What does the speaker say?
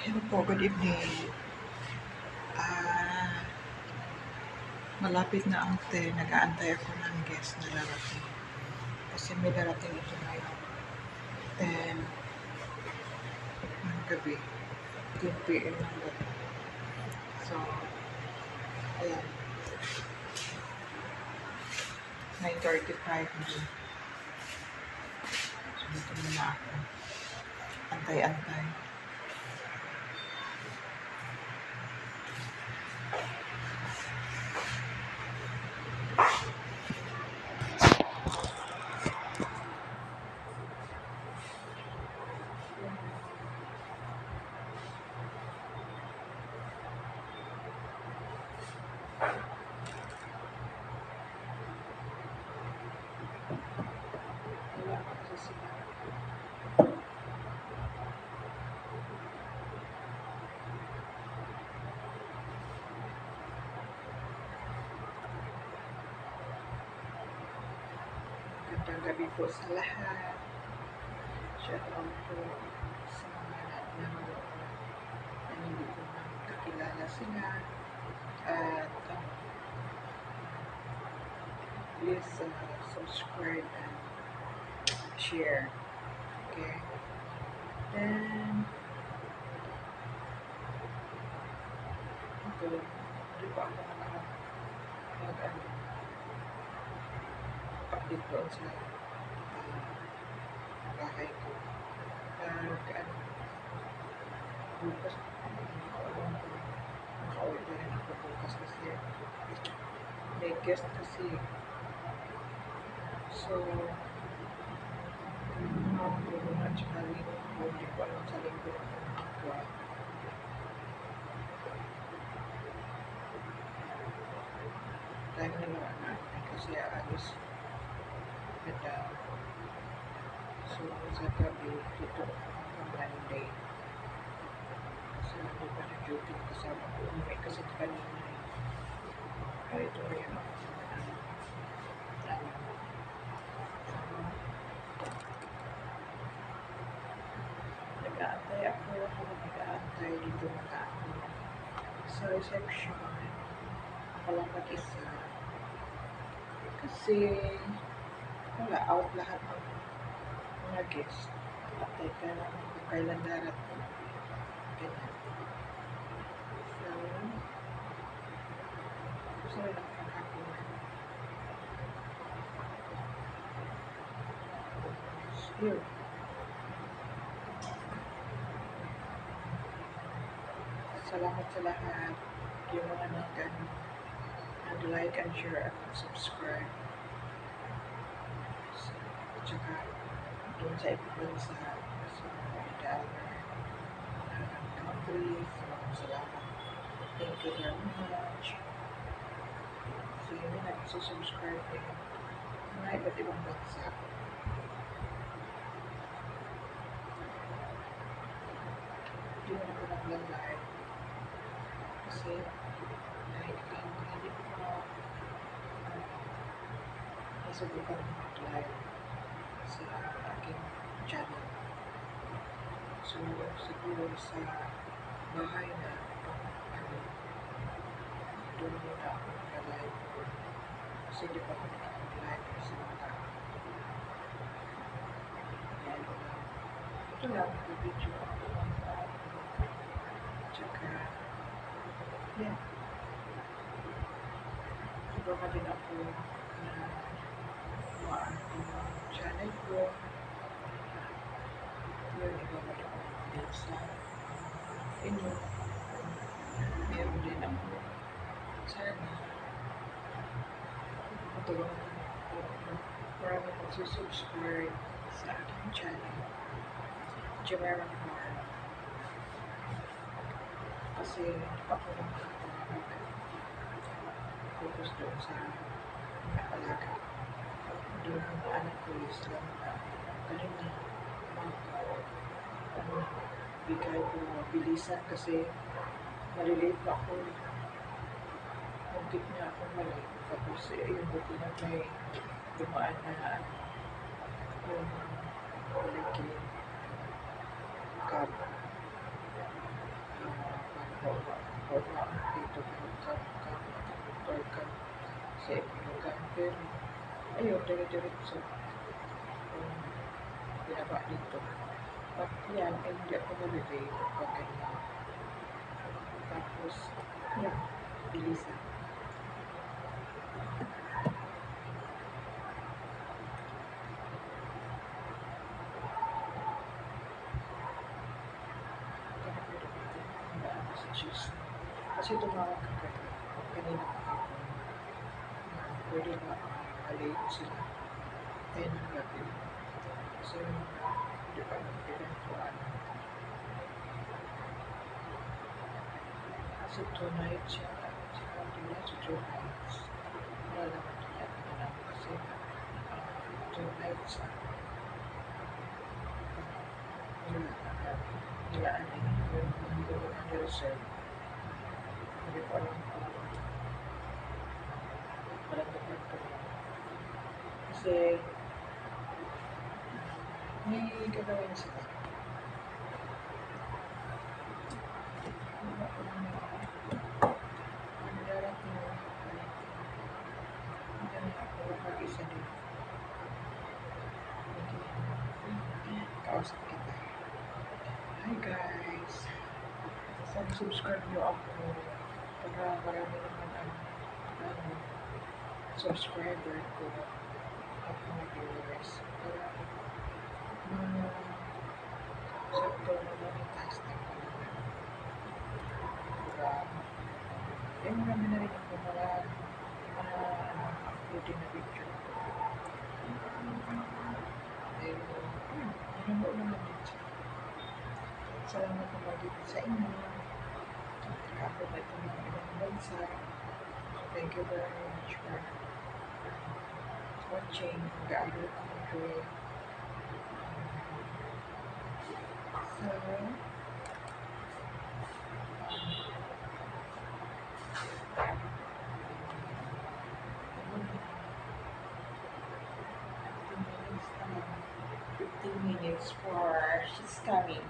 Hello po, good evening. Ah, malapit na ang 10. Nag-aantay ako ng guest na darating. Kasi may darating ito ngayon. 10 ng gabi. 10 p.m. ng gabi. So, ayan. 9.35 na. So, dito muna ako. Antay-antay. Po sa lahat. Shout out po sa mga nanonood na hindi ko nakakilala sila. At um, please uh, subscribe and share. Okay? Then, ito, hindi pa ako naka mag ano, update doon uh, bahay ko. Nag, ano, bukas, nakaulan ko, naka-order rin ako bukas kasi may guest kasi. So, ako at saka linggo, hindi ko alam sa linggo ako magagawa. Dahil na lang ang anak kasi aalis ganda. So, sa gabi, dito hanggang Monday. Kasi hindi pa na duty kasama ko. Umuwi kasi kanina. Ay, ito na yun ako sa ano. Nag-aantay ako, ako nag-aantay dito ako sa reception. Ako lang mag-isa. Kasi wala, out lahat ng guests. Antay ka lang kailan darating. Ganyan. So, gusto rin ako makakuha. So, yun. Salamat sa lahat. Yung mga nag and like and share at subscribe. So, at doon sa ibang sa sa mga dollar uh. Maraming salamat. Thank you very much. So, yun na nagsusubscribe din. Mga iba't ibang bansa. Hindi na ako nagla-live. Kasi dahil hindi ko uh, nasubukan mag-live sa aking channel. So, siguro sa bahay na ano, doon muna ako mag-live. Kasi hindi pa ako nakapag-live sa mga ano lang. Ito lang, video ako. Tsaka, yan. Subukan din ako na channel ko. Din sa inyo. Meron din ako. Sana, matulungan ako. Marami magsusubscribe sa aking channel. Jamera Farm. Kasi, ako nakakapag focus doon sa mga Doon ang mga anak ko is lang na galing na mag ano, bigay ko mabilisan kasi maliliit pa ako. Muntik na ako mali. Tapos eh, yung buti na may dumaan na yung malaki cab. wala ang ayun dire-diretso binaba dito. At yan ay hindi ako nalilay ganyan tapos yan bilisan messages. Kasi tumawag ka. Kanina pwede na uh, late sila. 10 ng gabi. Kasi hindi pa nagpilan ko ano. Kasi two nights siya. Saka hindi sa two nights. Wala naman niya na lang kasi uh, two nights ah. Wala nila ano yung ko underserved. Hindi ko alam kung walang department. Kasi may gagawin sila. Wala ko na ang darating na hindi na ako mag-isa din. Kausap kita. Hi guys! Sana subscribe nyo ako para marami naman ang ano, subscriber ko at mga viewers. Mga sakto na monetize na ko naman. Diba? Eh, marami na rin ako mga mga uploading na video. Eh, yun, yun ang naman din siya. Salamat naman dito sa inyo. Na ito ng ibang bansa. Thank you very much for watching. Mag-aaral ko enjoy. So, Fifteen minutes for she's coming.